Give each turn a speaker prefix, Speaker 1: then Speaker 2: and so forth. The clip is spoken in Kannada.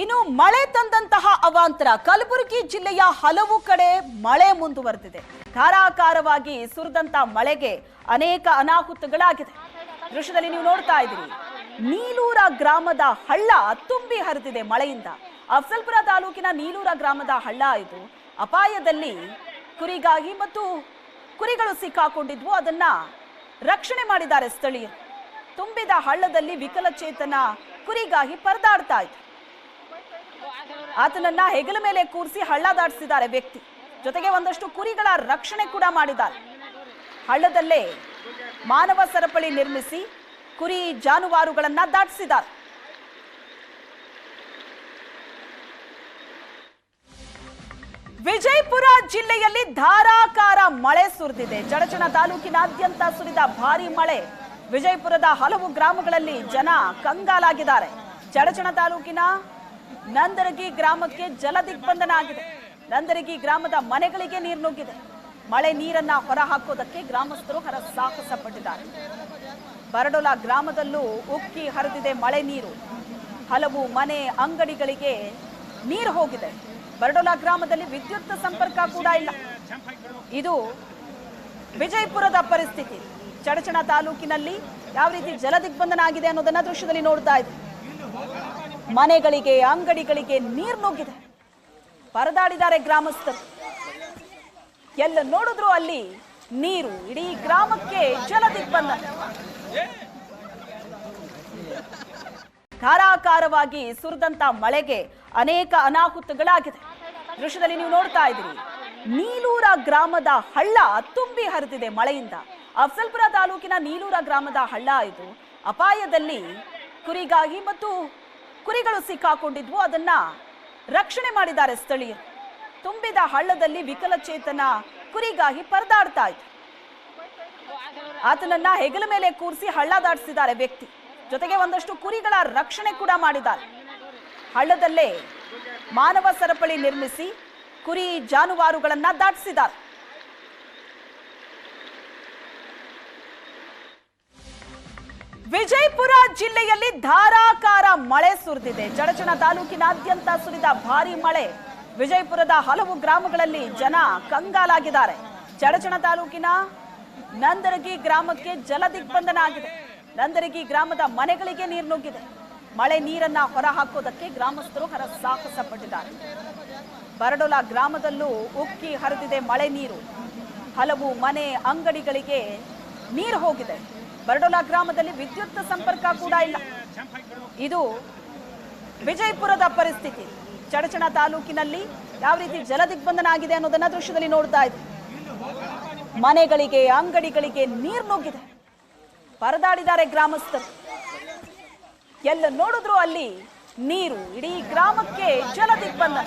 Speaker 1: ಇನ್ನು ಮಳೆ ತಂದಂತಹ ಅವಾಂತರ. ಕಲಬುರಗಿ ಜಿಲ್ಲೆಯ ಹಲವು ಕಡೆ ಮಳೆ ಮುಂದುವರೆದಿದೆ. ಧಾರಾಕಾರವಾಗಿ ಸುರಿದಂತ ಮಳೆಗೆ ಅನೇಕ ಅನಾಹುತಗಳಾಗಿದೆ. ದೃಶ್ಯದಲ್ಲಿ ನೀವು ನೋಡ್ತಾ ಇದ್ದೀರಿ. ನೀಲೂರ ಗ್ರಾಮದ ಹಳ್ಳ ತುಂಬಿ ಹರಿದಿದೆ ಮಳೆಯಿಂದ. ಅಫ್ಸಲ್ಪುರ ತಾಲೂಕಿನ ನೀಲೂರ ಗ್ರಾಮದ ಹಳ್ಳ ಇದು. ಅಪಾಯದಲ್ಲಿ ಕುರಿಗಾಗಿ ಮತ್ತು ಕುರಿಗಳು ಸಿಕ್ಕಾಕೊಂಡಿದ್ವು. ಅದನ್ನ ರಕ್ಷಣೆ ಮಾಡಿದ್ದಾರೆ ಸ್ಥಳೀಯರು. ತುಂಬಿದ ಹಳ್ಳದಲ್ಲಿ ವಿಕಲಚೇತನ ಕುರಿಗಾಗಿ ಪರದಾಡ್ತಾ ಇತ್ತು ಆತನನ್ನ ಹೆಗಲ ಮೇಲೆ ಕೂರಿಸಿ ಹಳ್ಳ ದಾಟಿಸಿದ್ದಾರೆ ವ್ಯಕ್ತಿ. ಜೊತೆಗೆ ಒಂದಷ್ಟು ಕುರಿಗಳ ರಕ್ಷಣೆ ಕೂಡ ಮಾಡಿದ್ದಾರೆ. ಹಳ್ಳದಲ್ಲೇ ಮಾನವ ಸರಪಳಿ ನಿರ್ಮಿಸಿ ಕುರಿ ಜಾನುವಾರುಗಳನ್ನ ದಾಟಿಸಿದ್ದಾರೆ. ವಿಜಯಪುರ ಜಿಲ್ಲೆಯಲ್ಲಿ ಧಾರಾಕಾರ ಮಳೆ ಸುರಿದಿದೆ. ಜಡಚಣ ತಾಲೂಕಿನಾದ್ಯಂತ ಸುರಿದ ಭಾರಿ ಮಳೆ. ವಿಜಯಪುರದ ಹಲವು ಗ್ರಾಮಗಳಲ್ಲಿ ಜನ ಕಂಗಾಲಾಗಿದ್ದಾರೆ. ಜಡಚಣ ತಾಲೂಕಿನ ನಂದರಗಿ ಗ್ರಾಮಕ್ಕೆ ಜಲ ದಿಗ್ಬಂಧನ ಆಗಿದೆ. ನಂದರಗಿ ಗ್ರಾಮದ ಮನೆಗಳಿಗೆ ನೀರು ನುಗ್ಗಿದೆ. ಮಳೆ ನೀರನ್ನ ಹೊರಹಾಕೋದಕ್ಕೆ ಗ್ರಾಮಸ್ಥರು ಹರ ಸಾಹಸ ಪಟ್ಟಿದ್ದಾರೆ. ಬರಡೊಲ ಗ್ರಾಮದಲ್ಲೂ ಉಕ್ಕಿ ಹರಿದಿದೆ ಮಳೆ ನೀರು. ಹಲವು ಮನೆ ಅಂಗಡಿಗಳಿಗೆ ನೀರು ಹೋಗಿದೆ. ಬರಡೊಲ ಗ್ರಾಮದಲ್ಲಿ ವಿದ್ಯುತ್ ಸಂಪರ್ಕ ಕೂಡ ಇಲ್ಲ. ಇದು ವಿಜಯಪುರದ ಪರಿಸ್ಥಿತಿ. ಚಡಚಣ ತಾಲೂಕಿನಲ್ಲಿ ಯಾವ ರೀತಿ ಜಲ ದಿಗ್ಬಂಧನ ಆಗಿದೆ ಅನ್ನೋದನ್ನ ದೃಶ್ಯದಲ್ಲಿ ನೋಡ್ತಾ ಇದೆ ಮನೆಗಳಿಗೆ, ಅಂಗಡಿಗಳಿಗೆ ನೀರು ನುಗ್ಗಿದೆ. ಪರದಾಡಿದ್ದಾರೆ ಗ್ರಾಮಸ್ಥರು. ಎಲ್ಲ ನೋಡಿದ್ರು ಅಲ್ಲಿ ನೀರು, ಇಡೀ ಗ್ರಾಮಕ್ಕೆ ಜಲ ದಿಗ್ಬಂಧನ ಧಾರಾಕಾರವಾಗಿ ಸುರಿದಂತ ಮಳೆಗೆ ಅನೇಕ ಅನಾಹುತಗಳಾಗಿದೆ. ದೃಶ್ಯದಲ್ಲಿ ನೀವು ನೋಡ್ತಾ ಇದ್ದೀರಿ, ನೀಲೂರ ಗ್ರಾಮದ ಹಳ್ಳ ತುಂಬಿ ಹರಿದಿದೆ ಮಳೆಯಿಂದ. ಅಫ್ಸಲ್ಪುರ ತಾಲೂಕಿನ ನೀಲೂರ ಗ್ರಾಮದ ಹಳ್ಳ ಇದು. ಅಪಾಯದಲ್ಲಿ ಕುರಿಗಾಗಿ ಮತ್ತು ಕುರಿಗಳು ಸಿಕ್ಕಾಕೊಂಡಿದ್ವು. ಅದನ್ನ ರಕ್ಷಣೆ ಮಾಡಿದ್ದಾರೆ ಸ್ಥಳೀಯರು. ತುಂಬಿದ ಹಳ್ಳದಲ್ಲಿ ವಿಕಲಚೇತನ ಕುರಿಗಾಗಿ ಪರದಾಡ್ತಾ ಇತ್ತು ಆತನನ್ನ ಹೆಗಲ ಮೇಲೆ ಕೂರಿಸಿ ಹಳ್ಳ ದಾಟಿಸಿದ್ದಾರೆ ವ್ಯಕ್ತಿ. ಜೊತೆಗೆ ಒಂದಷ್ಟು ಕುರಿಗಳ ರಕ್ಷಣೆ ಕೂಡ ಮಾಡಿದ್ದಾರೆ. ಹಳ್ಳದಲ್ಲೇ ಮಾನವ ಸರಪಳಿ ನಿರ್ಮಿಸಿ ಕುರಿ ಜಾನುವಾರುಗಳನ್ನ ದಾಟಿಸಿದ್ದಾರೆ. ವಿಜಯಪುರ ಜಿಲ್ಲೆಯಲ್ಲಿ ಧಾರಾಕಾರ ಮಳೆ ಸುರಿದಿದೆ. ಜಡಚಣ ತಾಲೂಕಿನಾದ್ಯಂತ ಸುರಿದ ಭಾರಿ ಮಳೆ. ವಿಜಯಪುರದ ಹಲವು ಗ್ರಾಮಗಳಲ್ಲಿ ಜನ ಕಂಗಾಲಾಗಿದ್ದಾರೆ. ಜಡಚಣ ತಾಲೂಕಿನ ನಂದರಗಿ ಗ್ರಾಮಕ್ಕೆ ಜಲ ದಿಗ್ಬಂಧನ ಆಗಿದೆ. ನಂದರಗಿ ಗ್ರಾಮದ ಮನೆಗಳಿಗೆ ನೀರು ನುಗ್ಗಿದೆ. ಮಳೆ ನೀರನ್ನ ಹೊರಹಾಕೋದಕ್ಕೆ ಗ್ರಾಮಸ್ಥರು ಹರ ಸಾಹಸ ಪಟ್ಟಿದ್ದಾರೆ. ಬರಡೊಲ ಗ್ರಾಮದಲ್ಲೂ ಉಕ್ಕಿ ಹರಿದಿದೆ ಮಳೆ ನೀರು. ಹಲವು ಮನೆ ಅಂಗಡಿಗಳಿಗೆ ನೀರು ಹೋಗಿದೆ. ಬರಡೊಲ ಗ್ರಾಮದಲ್ಲಿ ವಿದ್ಯುತ್ ಸಂಪರ್ಕ ಕೂಡ ಇಲ್ಲ. ಇದು ವಿಜಯಪುರದ ಪರಿಸ್ಥಿತಿ. ಚಡಚಣ ತಾಲೂಕಿನಲ್ಲಿ ಯಾವ ರೀತಿ ಜಲ ದಿಗ್ಬಂಧನ ಆಗಿದೆ ಅನ್ನೋದನ್ನ ದೃಶ್ಯದಲ್ಲಿ ನೋಡ್ತಾ ಇದೆ ಮನೆಗಳಿಗೆ, ಅಂಗಡಿಗಳಿಗೆ ನೀರು ನುಗ್ಗಿದೆ. ಪರದಾಡಿದ್ದಾರೆ ಗ್ರಾಮಸ್ಥರು. ಎಲ್ಲ ನೋಡಿದ್ರು ಅಲ್ಲಿ ನೀರು, ಇಡೀ ಗ್ರಾಮಕ್ಕೆ ಜಲ ದಿಗ್ಬಂಧನ